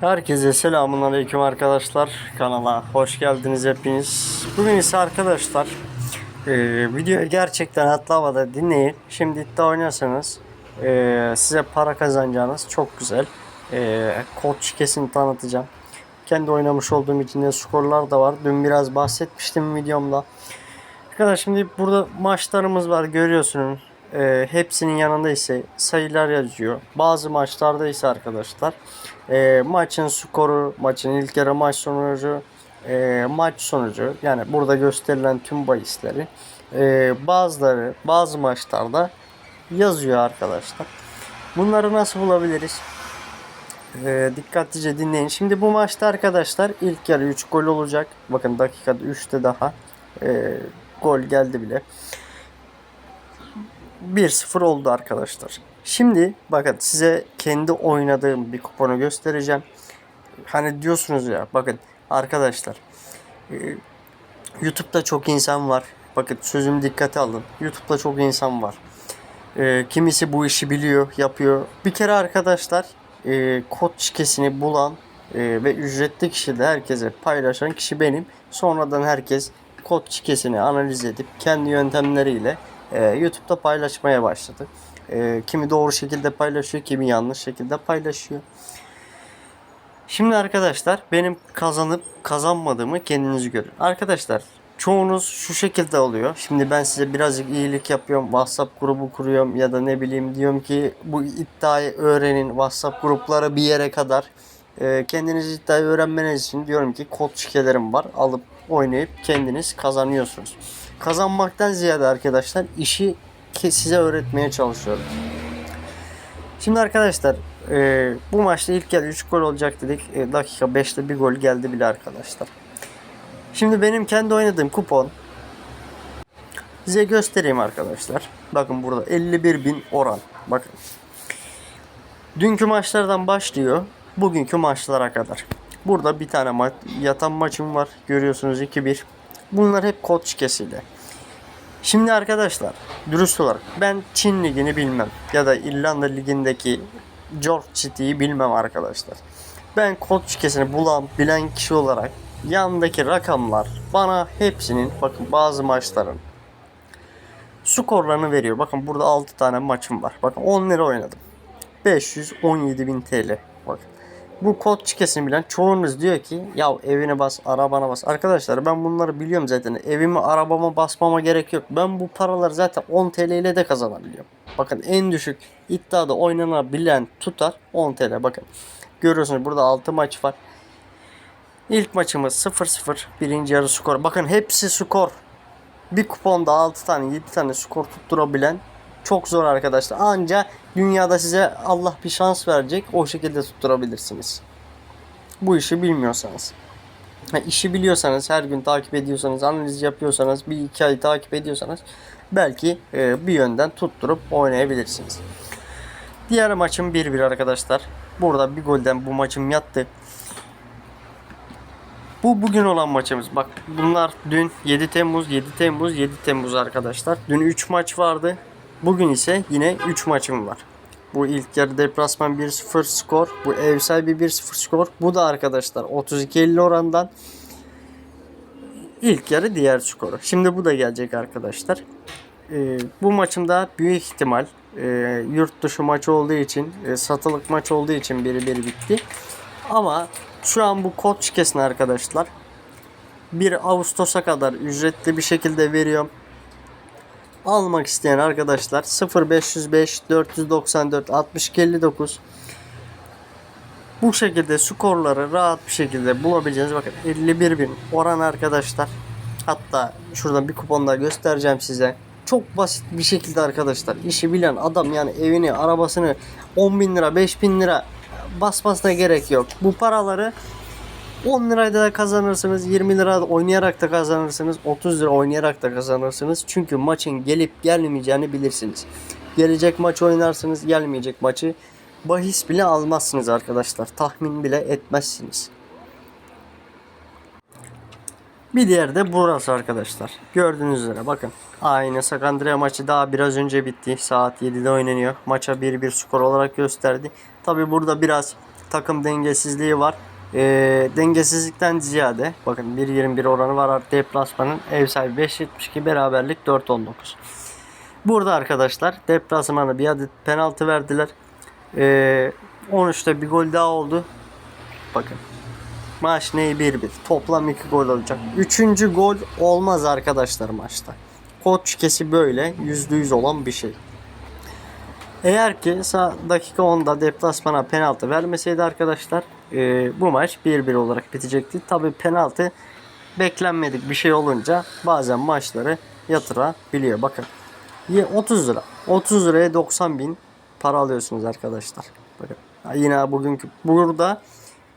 Herkese selamun aleyküm arkadaşlar kanala hoş geldiniz hepiniz. Bugün ise arkadaşlar e, videoyu gerçekten atlamada dinleyin. Şimdi iddia oynarsanız e, size para kazanacağınız çok güzel e, kod şikesini tanıtacağım. Kendi oynamış olduğum içinde skorlar da var. Dün biraz bahsetmiştim videomda. Arkadaşlar şimdi burada maçlarımız var görüyorsunuz. Ee, hepsinin yanında ise sayılar yazıyor. Bazı maçlarda ise arkadaşlar e, maçın skoru, maçın ilk yarı maç sonucu, e, maç sonucu yani burada gösterilen tüm bahisleri e, bazıları bazı maçlarda yazıyor arkadaşlar. Bunları nasıl bulabiliriz? E, dikkatlice dinleyin. Şimdi bu maçta arkadaşlar ilk yarı 3 gol olacak. Bakın dakikada 3'te daha e, gol geldi bile. 1-0 oldu arkadaşlar. Şimdi bakın size kendi oynadığım bir kuponu göstereceğim. Hani diyorsunuz ya bakın arkadaşlar e, YouTube'da çok insan var. Bakın sözümü dikkate alın. YouTube'da çok insan var. E, kimisi bu işi biliyor, yapıyor. Bir kere arkadaşlar e, kod şikesini bulan ve ücretli kişi de herkese paylaşan kişi benim. Sonradan herkes kod şikesini analiz edip kendi yöntemleriyle e, YouTube'da paylaşmaya başladı. E, kimi doğru şekilde paylaşıyor, kimi yanlış şekilde paylaşıyor. Şimdi arkadaşlar benim kazanıp kazanmadığımı kendiniz görün. Arkadaşlar çoğunuz şu şekilde oluyor. Şimdi ben size birazcık iyilik yapıyorum. WhatsApp grubu kuruyorum ya da ne bileyim diyorum ki bu iddiayı öğrenin. WhatsApp grupları bir yere kadar. E, kendiniz iddiayı öğrenmeniz için diyorum ki kod şikelerim var. Alıp oynayıp kendiniz kazanıyorsunuz. Kazanmaktan ziyade arkadaşlar işi ki size öğretmeye çalışıyorum. Şimdi arkadaşlar e, bu maçta ilk yarı 3 gol olacak dedik. E, dakika 5'te bir gol geldi bile arkadaşlar. Şimdi benim kendi oynadığım kupon size göstereyim arkadaşlar. Bakın burada 51 bin oran. Bakın. Dünkü maçlardan başlıyor. Bugünkü maçlara kadar. Burada bir tane ma- yatan maçım var. Görüyorsunuz 2-1. Bunlar hep kod şikesiyle. Şimdi arkadaşlar dürüst olarak ben Çin ligini bilmem ya da İrlanda ligindeki George City'yi bilmem arkadaşlar. Ben kod şikesini bulan bilen kişi olarak yandaki rakamlar bana hepsinin bakın bazı maçların skorlarını veriyor. Bakın burada 6 tane maçım var. Bakın 10 lira oynadım. 517 bin TL. Bu kod şikesini bilen çoğunuz diyor ki ya evine bas, arabana bas. Arkadaşlar ben bunları biliyorum zaten. Evimi, arabama basmama gerek yok. Ben bu paraları zaten 10 TL ile de kazanabiliyorum. Bakın en düşük iddiada oynanabilen tutar 10 TL. Bakın görüyorsunuz burada 6 maç var. İlk maçımız 0-0. Birinci yarı skor. Bakın hepsi skor. Bir kuponda 6 tane 7 tane skor tutturabilen çok zor arkadaşlar. Anca dünyada size Allah bir şans verecek. O şekilde tutturabilirsiniz. Bu işi bilmiyorsanız. Ha, işi biliyorsanız, her gün takip ediyorsanız, analiz yapıyorsanız, bir iki ay takip ediyorsanız belki e, bir yönden tutturup oynayabilirsiniz. Diğer maçım 1-1 arkadaşlar. Burada bir golden bu maçım yattı. Bu bugün olan maçımız. Bak bunlar dün 7 Temmuz, 7 Temmuz, 7 Temmuz arkadaşlar. Dün 3 maç vardı. Bugün ise yine 3 maçım var. Bu ilk yarı deplasman 1-0 skor. Bu ev sahibi 1-0 skor. Bu da arkadaşlar 32-50 orandan ilk yarı diğer skoru. Şimdi bu da gelecek arkadaşlar. Ee, bu maçımda büyük ihtimal e, yurt dışı maç olduğu için e, satılık maç olduğu için biri biri bitti. Ama şu an bu kod şikesini arkadaşlar 1 Ağustos'a kadar ücretli bir şekilde veriyorum. Almak isteyen arkadaşlar 0505 494 62 59 bu şekilde skorları rahat bir şekilde bulabileceğiniz bakın 51 bin oran arkadaşlar. Hatta şuradan bir kupon daha göstereceğim size. Çok basit bir şekilde arkadaşlar işi bilen adam yani evini arabasını 10 bin lira 5 bin lira basmasına gerek yok. Bu paraları 10 lirayla da kazanırsınız, 20 lira oynayarak da kazanırsınız, 30 lira oynayarak da kazanırsınız. Çünkü maçın gelip gelmeyeceğini bilirsiniz. Gelecek maç oynarsınız, gelmeyecek maçı bahis bile almazsınız arkadaşlar. Tahmin bile etmezsiniz. Bir diğer de burası arkadaşlar. Gördüğünüz üzere bakın. Aynı Sakandria maçı daha biraz önce bitti. Saat 7'de oynanıyor. Maça 1-1 skor olarak gösterdi. Tabi burada biraz takım dengesizliği var. E, dengesizlikten ziyade bakın 1.21 oranı var deplasmanın ev sahibi 5.72 beraberlik 4.19. Burada arkadaşlar deplasmana bir adet penaltı verdiler. E, 13'te bir gol daha oldu. Bakın Maç neyi 1-1. Toplam 2 gol olacak. Üçüncü gol olmaz arkadaşlar maçta. Koç kesi böyle %100 olan bir şey. Eğer ki dakika 10'da deplasmana penaltı vermeseydi arkadaşlar e, bu maç 1-1 olarak bitecekti. Tabi penaltı beklenmedik bir şey olunca bazen maçları yatırabiliyor. Bakın Ye- 30 lira. 30 liraya 90 bin para alıyorsunuz arkadaşlar. Bakın yine bugünkü burada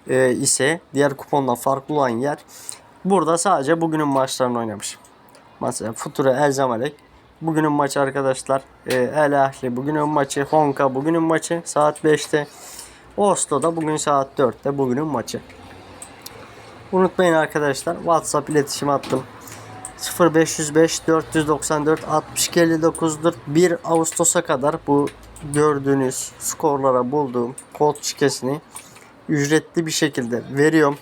e, ise diğer kupondan farklı olan yer burada sadece bugünün maçlarını oynamış. Mesela Futura El Zamalek bugünün maçı arkadaşlar. E, El Ahli bugünün maçı. Honka bugünün maçı saat 5'te. Oslo'da bugün saat 4'te bugünün maçı. Unutmayın arkadaşlar WhatsApp iletişim attım. 0505 494 62 59'dur. 1 Ağustos'a kadar bu gördüğünüz skorlara bulduğum kod şikesini ücretli bir şekilde veriyorum.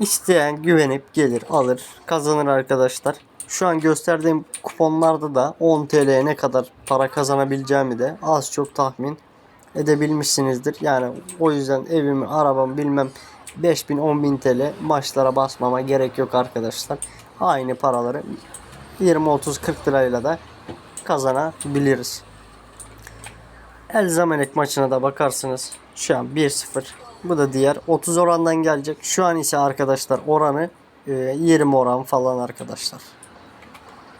İsteyen güvenip gelir alır kazanır arkadaşlar. Şu an gösterdiğim kuponlarda da 10 TL'ye ne kadar para kazanabileceğimi de az çok tahmin edebilmişsinizdir. Yani o yüzden evimi, arabamı bilmem 5000 10000 TL maçlara basmama gerek yok arkadaşlar. Aynı paraları 20 30 40 lirayla da kazanabiliriz. El Zamalek maçına da bakarsınız. Şu an 1-0. Bu da diğer 30 orandan gelecek. Şu an ise arkadaşlar oranı e, 20 oran falan arkadaşlar.